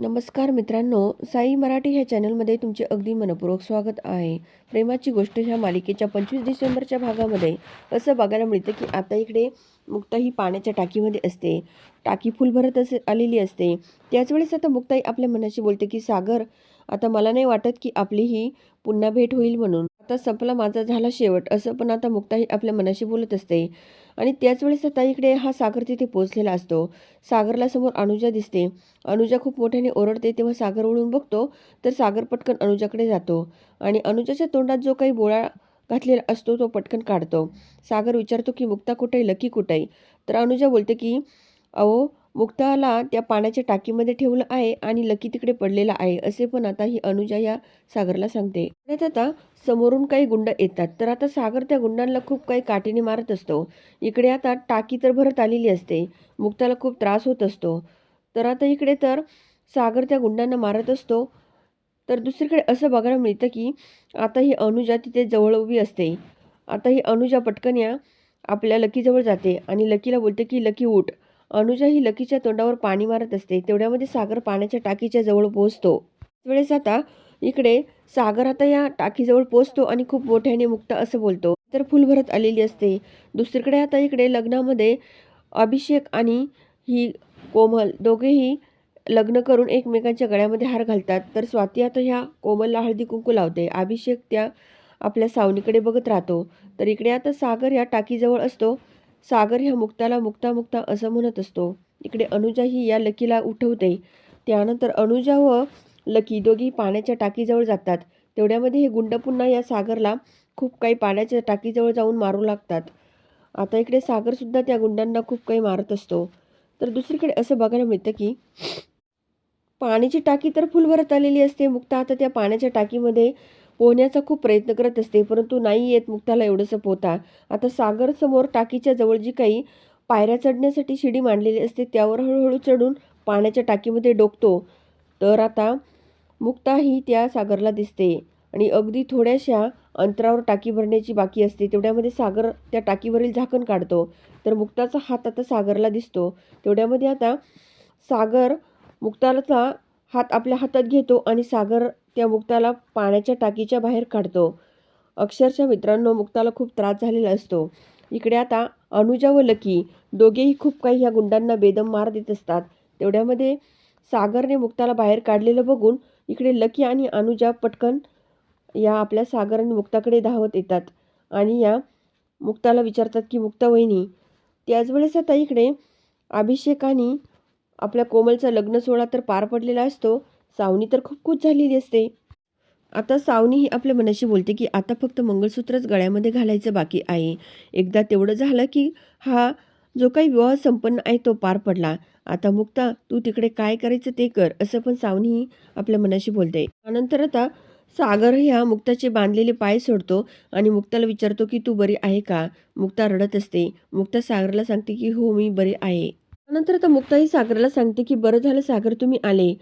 नमस्कार मित्रांनो साई मराठी ह्या चॅनलमध्ये तुमचे अगदी मनपूर्वक स्वागत आहे. प्रेमाची गोष्ट ह्या मालिकेच्या पंचवीस डिसेंबरच्या भागामध्ये. असं बघायला मिळतं की आता इकडे मुक्ता ही पाण्याच्या टाकीमध्ये असते. टाकी फुल भरत असे आलेली असते. त्याच वेळेस आता मुक्ताई आपल्या मनाशी बोलते की सागर आता मला नाही वाटत की आपली ही पुन्हा भेट होईल म्हणून. आता संपला माझा झाला शेवट. असं पण आता मुक्ताही आपल्या मनाशी बोलत असते. आणि त्याच वेळेस आता इकडे हा सागर तिथे पोचलेला असतो. सागरला समोर अनुजा दिसते. अनुजा खूप मोठ्याने ओरडते. तेव्हा सागर वळून बघतो तर सागर पटकन अनुजाकडे जातो. आणि अनुजाच्या तोंडात जो काही बोळा घातलेला असतो तो पटकन काढतो. सागर विचारतो की मुक्ता कुठे लकी कुठे तर अनुजा बोलते की अहो मुक्ताला त्या पाण्याच्या टाकीमध्ये ठेवलं आहे आणि लकी तिकडे पडलेला आहे असे पण आता ही अनुजा या सागरला सांगते. आता समोरून काही गुंड येतात तर आता सागर त्या गुंडांना खूप काही काठीने मारत असतो. इकडे आता टाकी तर भरत आलेली असते मुक्ताला खूप त्रास होत असतो. तर आता इकडे तर सागर त्या गुंडांना मारत असतो. तर दुसरीकडे असं बघायला मिळतं की आता ही अनुजा तिथे जवळ उभी असते. आता ही अनुजा पटकन या आपल्या लकीजवळ जाते आणि लकीला बोलते की लकी उठ. अनुजा ही लकीच्या तोंडावर पाणी मारत असते. तेवढ्यामध्ये सागर पाण्याच्या टाकीच्या जवळ पोहोचतो. वेळेस आता इकडे सागर आता या टाकीजवळ पोचतो आणि खूप मोठ्याने मुक्त असं बोलतो. तर फुल भरत आलेली असते. दुसरीकडे आता इकडे लग्नामध्ये अभिषेक आणि ही कोमल दोघेही लग्न करून एकमेकांच्या गळ्यामध्ये हार घालतात. तर स्वाती आता ह्या कोमलला हळदी कुंकू लावते. अभिषेक त्या आपल्या सावनीकडे बघत राहतो. तर इकडे आता सागर या टाकीजवळ असतो. सागर ह्या मुक्ताला मुक्ता मुक्ता असं म्हणत असतो. इकडे अनुजा ही या लकीला उठवते. त्यानंतर अनुजा व लकी दोघी पाण्याच्या टाकीजवळ जातात. तेवढ्यामध्ये हे गुंड पुन्हा या सागरला खूप काही पाण्याच्या टाकीजवळ जाऊन मारू लागतात. आता इकडे सागरसुद्धा त्या गुंडांना खूप काही मारत असतो. तर दुसरीकडे असं बघायला मिळतं की पाण्याची टाकी तर फुल भरत आलेली असते. मुक्ता आता त्या पाण्याच्या टाकीमध्ये पोहण्याचा खूप प्रयत्न करत असते परंतु नाही येत मुक्ताला एवढंसं पोहता. आता सागर समोर टाकीच्या जवळ जी काही पायऱ्या चढण्यासाठी शिडी मांडलेली असते त्यावर हळूहळू चढून पाण्याच्या टाकीमध्ये डोकतो. तर आता मुक्ता ही त्या सागरला दिसते आणि अगदी थोड्याशा अंतरावर टाकी भरण्याची बाकी असते तेवढ्यामध्ये सागर त्या टाकीवरील झाकण काढतो. तर मुक्ताचा हात आता सागरला दिसतो. तेवढ्यामध्ये आता सागर मुक्ताचा हात आपल्या हातात घेतो आणि सागर त्या मुक्ताला पाण्याच्या टाकीच्या बाहेर काढतो. अक्षरशः मित्रांनो मुक्ताला खूप त्रास झालेला असतो. इकडे आता अनुजा व लकी दोघेही खूप काही ह्या गुंडांना बेदम मार देत असतात. तेवढ्यामध्ये सागरने मुक्ताला बाहेर काढलेलं बघून इकडे लकी आणि अनुजा पटकन या आपल्या सागर आणि मुक्ताकडे धावत येतात आणि या मुक्ताला विचारतात की मुक्ता वहिनी त्याच वेळेस आता इकडे अभिषेक आणि आपल्या कोमलचा लग्न सोहळा तर पार पडलेला असतो. सावनी तर खूप खुश झालेली असते. आता सावनी ही आपल्या मनाशी बोलते की आता फक्त मंगळसूत्रच गळ्यामध्ये घालायचं बाकी आहे. एकदा तेवढं झालं की हा जो काही विवाह संपन्न आहे तो पार पडला. आता मुक्ता तू तिकडे काय करायचं ते कर असं पण सावनी ही आपल्या मनाशी बोलते. त्यानंतर आता सागर ह्या मुक्ताचे बांधलेले पाय सोडतो आणि मुक्ताला विचारतो की तू बरी आहे का? मुक्ता रडत असते. मुक्ता सागरला सांगते की हो मी बरी आहे. त्यानंतर आता मुक्ताही सागरला सांगते की बरं झालं सागर तुम्ही आले.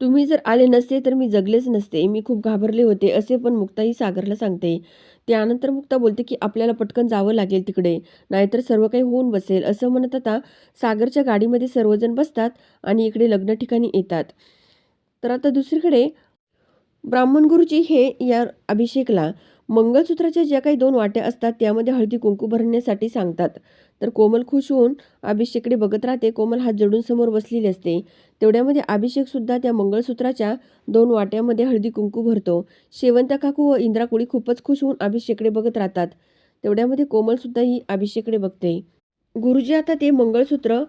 तुम्ही जर आले नसते तर मी जगलेच नसते. मी खूप घाबरले होते असे पण मुक्ताही सागरला सांगते. त्यानंतर मुक्ता बोलते की आपल्याला पटकन जावं लागेल तिकडे. नाहीतर सर्व काही होऊन बसेल. असं म्हणत आता सागरच्या गाडीमध्ये सर्वजण बसतात आणि इकडे लग्न ठिकाणी येतात. तर आता दुसरीकडे ब्राह्मण गुरुजी हे या अभिषेकला मंगळसूत्राच्या ज्या काही दोन वाट्या असतात त्यामध्ये हळदी कुंकू भरण्यासाठी सांगतात. तर कोमल खुश होऊन अभिषेकडे बघत राहते. कोमल हात जडून समोर बसलेली असते. तेवढ्यामध्ये अभिषेकसुद्धा त्या मंगळसूत्राच्या दोन वाट्यामध्ये हळदी कुंकू भरतो. शेवंत काकू व इंद्राकुळी खूपच खुश होऊन अभिषेकडे बघत राहतात. तेवढ्यामध्ये कोमलसुद्धा ही अभिषेकडे बघते. गुरुजी आता ते मंगळसूत्र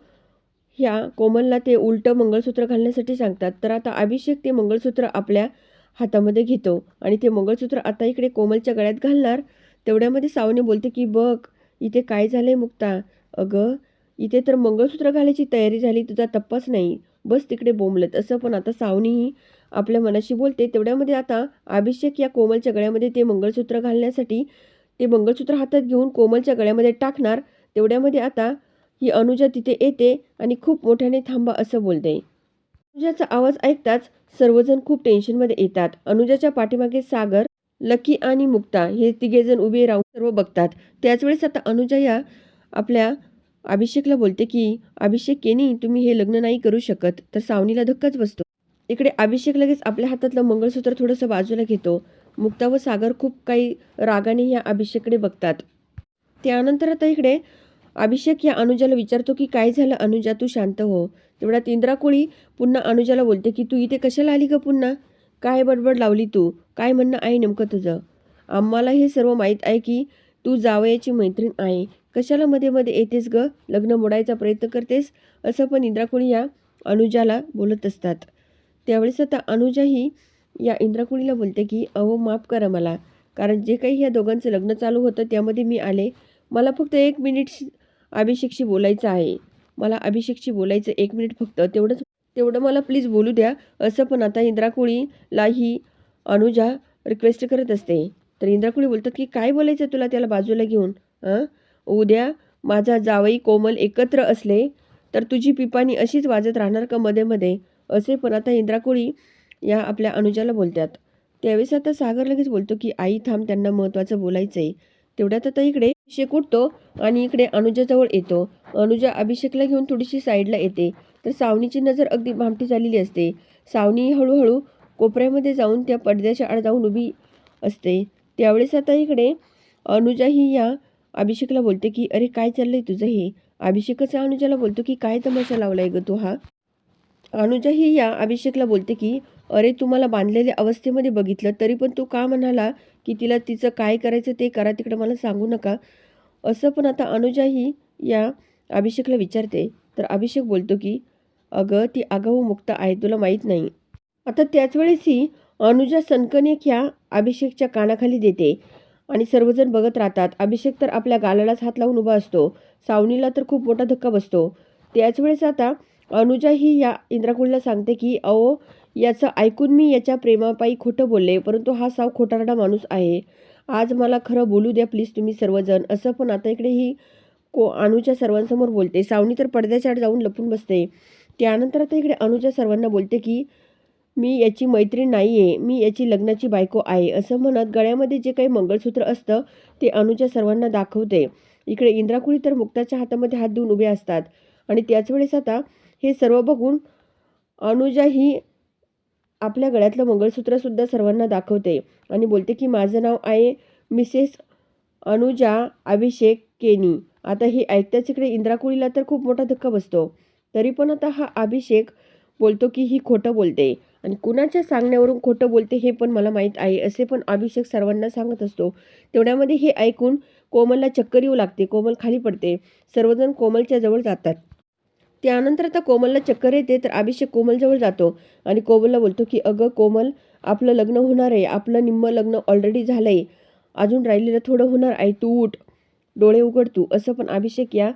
ह्या कोमलला ते उलटं मंगळसूत्र घालण्यासाठी सांगतात. तर आता अभिषेक ते मंगळसूत्र आपल्या हातामध्ये घेतो. आणि ते मंगळसूत्र आता इकडे कोमलच्या गळ्यात घालणार. तेवढ्यामध्ये सावने बोलते की बघ इथे काय झालंय मुक्ता? अगं इथे तर मंगळसूत्र घालायची तयारी झाली तुझा तप्पाच नाही. बस तिकडे बोंबलत. असं पण आता सावनीही आपल्या मनाशी बोलते. तेवढ्यामध्ये आता अभिषेक या कोमलच्या गळ्यामध्ये ते मंगळसूत्र घालण्यासाठी ते मंगळसूत्र हातात घेऊन कोमलच्या गळ्यामध्ये टाकणार. तेवढ्यामध्ये आता ही अनुजा तिथे येते आणि खूप मोठ्याने थांबा असं बोलते. अनुजाचा आवाज ऐकताच सर्वजण खूप टेन्शनमध्ये येतात. अनुजाच्या पाठीमागे सागर लकी आणि मुक्ता हे तिघेजण उभे राहून सर्व बघतात. त्याचवेळेस आता अनुजा या आपल्या अभिषेकला बोलते की अभिषेक केनी तुम्ही हे लग्न नाही करू शकत. तर सावनीला धक्काच बसतो. इकडे अभिषेक लगेच आपल्या हातातलं मंगळसूत्र थोडंसं बाजूला घेतो. मुक्ता व सागर खूप काही रागाने ह्या अभिषेककडे बघतात. त्यानंतर आता इकडे अभिषेक या अनुजाला विचारतो की काय झालं अनुजा? तू शांत हो. तेवढ्यात इंद्राकुळी पुन्हा अनुजाला बोलते की तू इथे कशाला आली का पुन्हा? काय बडबड लावली तू? काय म्हणणं आहे नेमकं तुझं? आम्हाला हे सर्व माहीत आहे की तू जावयाची मैत्रीण आहे. कशाला मध्ये मध्ये येतेस ग? लग्न मोडायचा प्रयत्न करतेस? असं पण इंद्राकुळी या अनुजाला बोलत असतात. त्यावेळेस आता अनुजाही या इंद्राकुळीला बोलते की अहो माफ करा मला. कारण जे काही ह्या दोघांचं लग्न चालू होतं त्यामध्ये मी आले. मला फक्त एक मिनिट अभिषेकशी बोलायचं आहे. मला अभिषेकशी बोलायचं एक मिनिट फक्त. तेवढंच तेवढं मला प्लीज बोलू द्या. असं पण आता इंद्राकोळीला ही अनुजा रिक्वेस्ट करत असते. तर इंद्राकुळी बोलतात की काय बोलायचं तुला त्याला बाजूला घेऊन? हां उद्या माझा जावई कोमल एकत्र असले तर तुझी पिपाणी अशीच वाजत राहणार का मध्ये मध्ये? असे पण आता इंद्राकुळी या आपल्या अनुजाला बोलतात. त्यावेळेस आता सागर लगेच बोलतो की आई थांब त्यांना महत्त्वाचं बोलायचं आहे तेवढ्यात आता इकडे अभिषेक उठतो आणि इकडे अनुजाजवळ येतो. अनुजा अभिषेकला घेऊन थोडीशी साईडला येते. तर सावनीची नजर अगदी भामटी झालेली असते. सावनी हळूहळू कोपऱ्यामध्ये जाऊन त्या पडद्याच्या आड जाऊन उभी असते. त्यावेळेस आता इकडे अनुजाही या अभिषेकला बोलते की अरे काय चाललंय तुझं हे? अभिषेकच अनुजाला बोलतो की काय तमाशा लावलाय ग तू हा? अनुजाही या अभिषेकला बोलते की अरे तुम्हाला बांधलेल्या अवस्थेमध्ये बघितलं तरी पण तू का म्हणाला की तिला तिचं काय करायचं ते करा तिकडं मला सांगू नका. असं पण आता अनुजाही या अभिषेकला विचारते. तर अभिषेक बोलतो की अगं ती आगाऊ मुक्त आहे तुला माहीत नाही. आता त्याचवेळेस ही अनुजा सनकनेक ह्या अभिषेकच्या कानाखाली देते. आणि सर्वजण बघत राहतात. अभिषेक तर आपल्या गालालाच हात लावून उभा असतो. सावनीला तर खूप मोठा धक्का बसतो. त्याच वेळेस आता अनुजा ही या इंद्राकुळला सांगते की अहो याचं ऐकून मी याच्या प्रेमापायी खोटं बोलले परंतु हा साव खोटारडा माणूस आहे. आज मला खरं बोलू द्या प्लीज तुम्ही सर्वजण. असं पण आता इकडे ही को अनुजा सर्वांसमोर बोलते. सावनी तर पडद्याच्या आड जाऊन लपून बसते. त्यानंतर आता इकडे अनुजा सर्वांना बोलते की मी याची मैत्रीण नाही आहे मी याची लग्नाची बायको आहे. असं म्हणत गळ्यामध्ये जे काही मंगळसूत्र असतं ते अनुजा सर्वांना दाखवते. इकडे इंद्राकुळी तर मुक्ताच्या हातामध्ये हात देऊन उभे असतात. आणि त्याच वेळेस आता हे सर्व बघून अनुजा ही आपल्या गळ्यातलं मंगळसूत्रसुद्धा सर्वांना दाखवते आणि बोलते की माझं नाव आहे मिसेस अनुजा अभिषेक केनी. आता हे ऐकताच इकडे इंद्राकुळीला तर खूप मोठा धक्का बसतो. तरी पण आता हा अभिषेक बोलतो की ही खोटं बोलते. आणि कुणाच्या सांगण्यावरून खोटं बोलते हे पण मला माहीत आहे असे पण अभिषेक सर्वांना सांगत असतो. तेवढ्यामध्ये हे ऐकून कोमलला चक्कर येऊ लागते. कोमल खाली पडते. सर्वजण कोमलच्या जवळ जातात. त्यानंतर आता कोमलला चक्कर येते तर अभिषेक कोमलजवळ जातो आणि कोमलला बोलतो की अगं कोमल आपलं लग्न होणार आहे. आपलं निम्म लग्न ऑलरेडी झालं आहे अजून राहिलेलं थोडं होणार आहे. तू उठ. डोळे उघड तू. असं पण अभिषेक या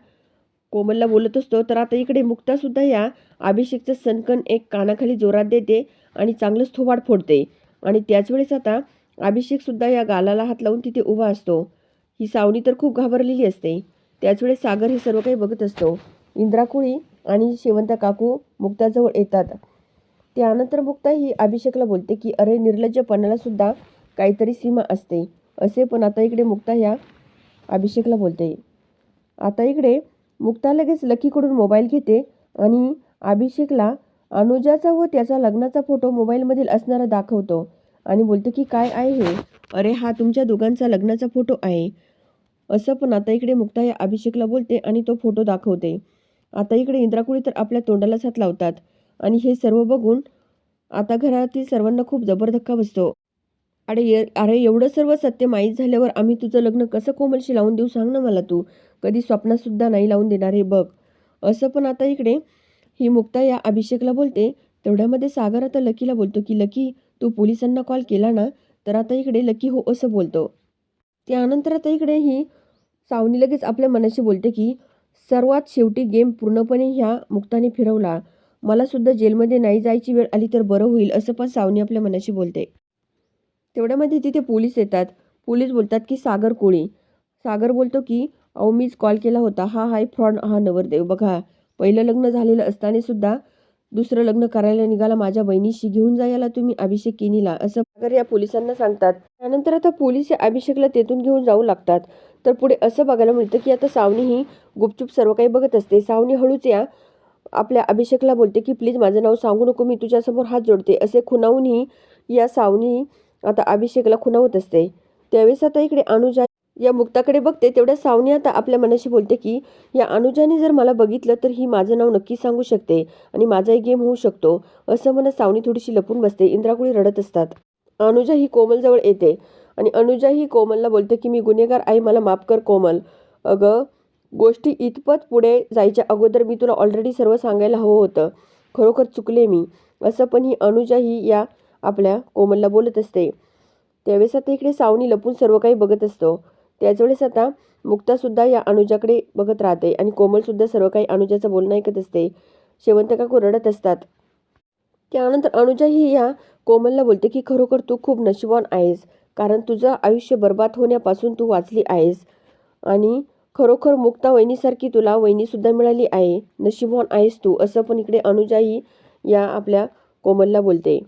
कोमलला बोलत असतो. तर आता इकडे मुक्तासुद्धा या अभिषेकचं सनकन एक कानाखाली जोरात देते आणि चांगलंच थोबाड फोडते. आणि त्याच वेळेस आता अभिषेकसुद्धा या गालाला हात लावून तिथे उभा असतो. ही सावनी तर खूप घाबरलेली असते. त्याच वेळेस सागर हे सर्व काही बघत असतो. इंद्राकुळी आणि शेवंत काकू मुक्ताजवळ येतात. त्यानंतर मुक्ता ही अभिषेकला बोलते की अरे निर्लज्जपणाला सुद्धा काहीतरी सीमा असते. असे पण आता इकडे मुक्ता ह्या अभिषेकला बोलते. आता इकडे मुक्ता लगेच लकीकडून मोबाईल घेते आणि अभिषेकला अनुजाचा व त्याचा लग्नाचा फोटो मोबाईलमधील असणारा दाखवतो आणि बोलते की काय आहे हे? अरे हा तुमच्या दोघांचा लग्नाचा फोटो आहे. असं पण आता इकडे मुक्ता या अभिषेकला बोलते आणि तो फोटो दाखवते. आता इकडे इंद्राकुळी तर आपल्या तोंडाला साथ लावतात. आणि हे सर्व बघून आता घरातील सर्वांना खूप जबर धक्का बसतो. अरे ये अरे एवढं सर्व सत्य माहीत झाल्यावर आम्ही तुझं लग्न कसं कोमलशी लावून देऊ सांग ना मला तू. कधी स्वप्नातसुद्धा नाही लावून देणार हे बघ. असं पण आता इकडे ही मुक्ता या अभिषेकला बोलते. तेवढ्यामध्ये सागर आता लकीला बोलतो की लकी तू पोलिसांना कॉल केला ना तर आता इकडे लकी हो असं बोलतो. त्यानंतर आता इकडे ही सावनी लगेच आपल्या मनाशी बोलते की सर्वात शेवटी गेम पूर्णपणे ह्या मुक्ताने फिरवला. मलासुद्धा जेलमध्ये नाही जायची वेळ आली तर बरं होईल असं पण सावनी आपल्या मनाशी बोलते. तेवढ्यामध्ये तिथे पोलीस येतात. पोलीस बोलतात की सागर कोळी. सागर बोलतो की अहो मीच कॉल केला होता. हा हाय फ्रॉड हा नवरदेव. बघा पहिलं लग्न झालेलं असताना सुद्धा दुसरं लग्न करायला निघाला माझ्या बहिणीशी घेऊन जायला तुम्ही अभिषेक किनीला असं या पोलिसांना सांगतात. त्यानंतर आता पोलीस या अभिषेकला तेथून घेऊन जाऊ लागतात. तर पुढे असं बघायला मिळतं की आता सावनी ही गुपचूप सर्व काही बघत असते. सावनी हळूच या आपल्या अभिषेकला बोलते की प्लीज माझं नाव सांगू नको मी तुझ्यासमोर हात जोडते. असे खुनावूनही या सावनी आता अभिषेकला खुनावत असते. त्यावेळेस आता इकडे अनुजा या मुक्ताकडे बघते तेवढ्या सावनी आता आपल्या मनाशी बोलते की या अनुजाने जर मला बघितलं तर ही माझं नाव नक्की सांगू शकते आणि माझाही गेम होऊ शकतो असं म्हणत सावनी थोडीशी लपून बसते इंद्राकुळी रडत असतात. अनुजा ही कोमलजवळ येते आणि अनुजा ही कोमलला बोलते की मी गुन्हेगार आहे मला माफ कर कोमल. अगं गोष्टी इतपत पुढे जायच्या अगोदर मी तुला ऑलरेडी सर्व सांगायला हवं होतं. खरोखर चुकले मी. असं पण ही अनुजा ही या आपल्या कोमलला बोलत असते. त्यावेळेस आता इकडे सावनी लपून सर्व काही बघत असतो. त्याचवेळेस आता मुक्तासुद्धा या अनुजाकडे बघत राहते आणि कोमलसुद्धा सर्व काही अनुजाचं बोलणं ऐकत असते. शेवंतका कुरडत रडत असतात. त्यानंतर अनुजा ही या कोमलला बोलते की खरोखर तू खूप नशिबान आहेस कारण तुझं आयुष्य बर्बाद होण्यापासून तू वाचली आहेस. आणि खरोखर मुक्ता वहिनीसारखी तुला वहिनीसुद्धा मिळाली आहे. नशिबान आहेस तू असं पण इकडे अनुजाही या आपल्या कोमलला बोलते.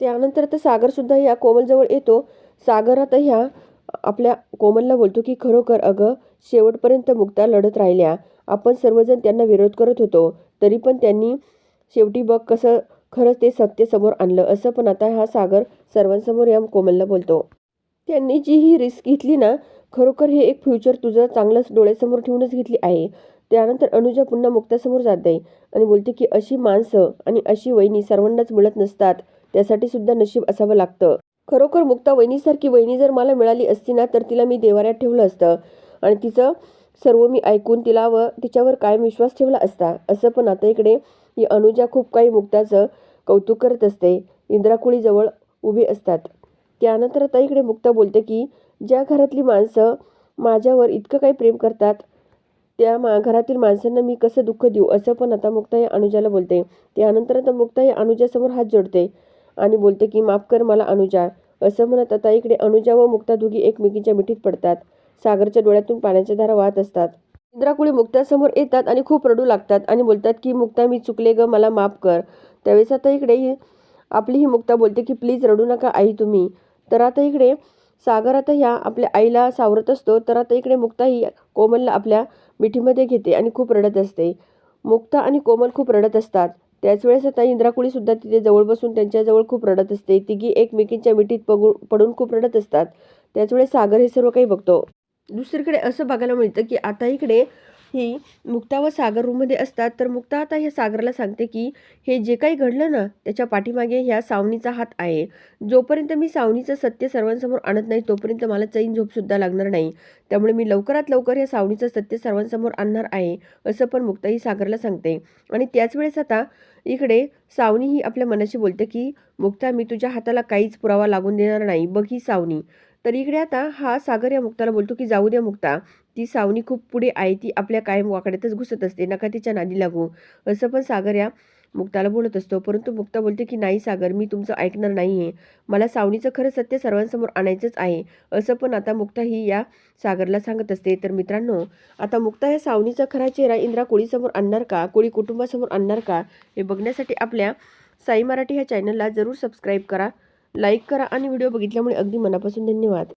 त्यानंतर तर सागरसुद्धा या कोमलजवळ येतो. सागर आता ह्या आपल्या कोमलला बोलतो की खरोखर अगं शेवटपर्यंत मुक्ता लढत राहिल्या. आपण सर्वजण त्यांना विरोध करत होतो. तरी पण त्यांनी शेवटी बघ कसं खरंच ते सत्य समोर आणलं. असं पण आता हा सागर सर्वांसमोर या कोमलला बोलतो. त्यांनी जी ही रिस्क घेतली ना खरोखर हे एक फ्युचर तुझं चांगलंच डोळ्यासमोर ठेवूनच घेतली आहे. त्यानंतर अनुजा पुन्हा मुक्तासमोर जात आहे आणि बोलते की अशी माणसं आणि अशी वहिनी सर्वांनाच मिळत नसतात. त्यासाठी सुद्धा नशीब असावं लागतं. खरोखर मुक्ता वहिनीसारखी वहिनी जर मला मिळाली असती ना तर तिला मी देवाऱ्यात ठेवलं असतं. आणि तिचं सर्व मी ऐकून तिला व तिच्यावर कायम विश्वास ठेवला असता. असं पण आता इकडे ही अनुजा खूप काही मुक्ताचं कौतुक करत असते. इंद्राकुळीजवळ उभी असतात. त्यानंतर आता इकडे मुक्ता बोलते की ज्या घरातली माणसं माझ्यावर इतकं काही प्रेम करतात त्या मा घरातील माणसांना मी कसं दुःख देऊ? असं पण आता मुक्ता या अनुजाला बोलते. त्यानंतर आता मुक्ता या अनुजासमोर हात जोडते. आणि बोलते की माफ कर मला अनुजा. असं म्हणत आता इकडे अनुजा व मुक्ता दोघी एकमेकींच्या मिठीत पडतात. सागरच्या डोळ्यातून पाण्याच्या धारा वाहत असतात. इंद्राकुळी मुक्तासमोर येतात आणि खूप रडू लागतात आणि बोलतात की मुक्ता मी चुकले ग मला माफ कर. त्यावेळेस आता इकडे आपली ही मुक्ता बोलते की प्लीज रडू नका आई तुम्ही. तर आता इकडे सागर आता ह्या आपल्या आईला सावरत असतो. तर आता इकडे मुक्ता ही कोमलला आपल्या मिठीमध्ये घेते आणि खूप रडत असते. मुक्ता आणि कोमल खूप रडत असतात. त्याच वेळेस आता इंद्राकुळी सुद्धा तिथे जवळ बसून त्यांच्याजवळ खूप रडत असते. तिघी एकमेकींच्या मिठीत पगू पडून खूप रडत असतात. त्याच वेळेस सागर हे सर्व काही बघतो. दुसरीकडे असं बघायला मिळतं की आता इकडे ही मुक्ता व सागर रूममध्ये असतात. तर मुक्ता आता ह्या सागरला सांगते की हे जे काही घडलं ना त्याच्या पाठीमागे ह्या सावनीचा हात आहे. जोपर्यंत मी सावनीचं सत्य सर्वांसमोर आणत नाही तोपर्यंत मला चैन झोपसुद्धा लागणार नाही. त्यामुळे मी लवकरात लवकर या सावनीचं सत्य सर्वांसमोर आणणार आहे असं पण मुक्ता ही सागरला सांगते. आणि त्याच वेळेस आता इकडे सावनी ही आपल्या मनाशी बोलते की मुक्ता मी तुझ्या हाताला काहीच पुरावा लागून देणार नाही. बघ ही सावनी. तर इकडे आता हा सागर या मुक्ताला बोलतो की जाऊ द्या मुक्ता. ती सावनी खूप पुढे आहे ती आपल्या कायम वाकड्यातच घुसत असते नका तिच्या नादी लागू. असं पण सागर या मुक्ताला बोलत असतो परंतु मुक्ता बोलते की नाही सागर मी तुमचं ऐकणार नाही आहे मला सावनीचं खरं सत्य सर्वांसमोर आणायचंच आहे. असं पण आता मुक्ता ही या सागरला सांगत असते. तर मित्रांनो आता मुक्ता या सावनीचा खरा चेहरा इंद्रा कोळीसमोर आणणार का? कोळी कुटुंबासमोर आणणार का? हे बघण्यासाठी आपल्या साई मराठी ह्या चॅनलला जरूर सबस्क्राईब करा लाईक करा आणि व्हिडिओ बघितल्यामुळे अगदी मनापासून धन्यवाद.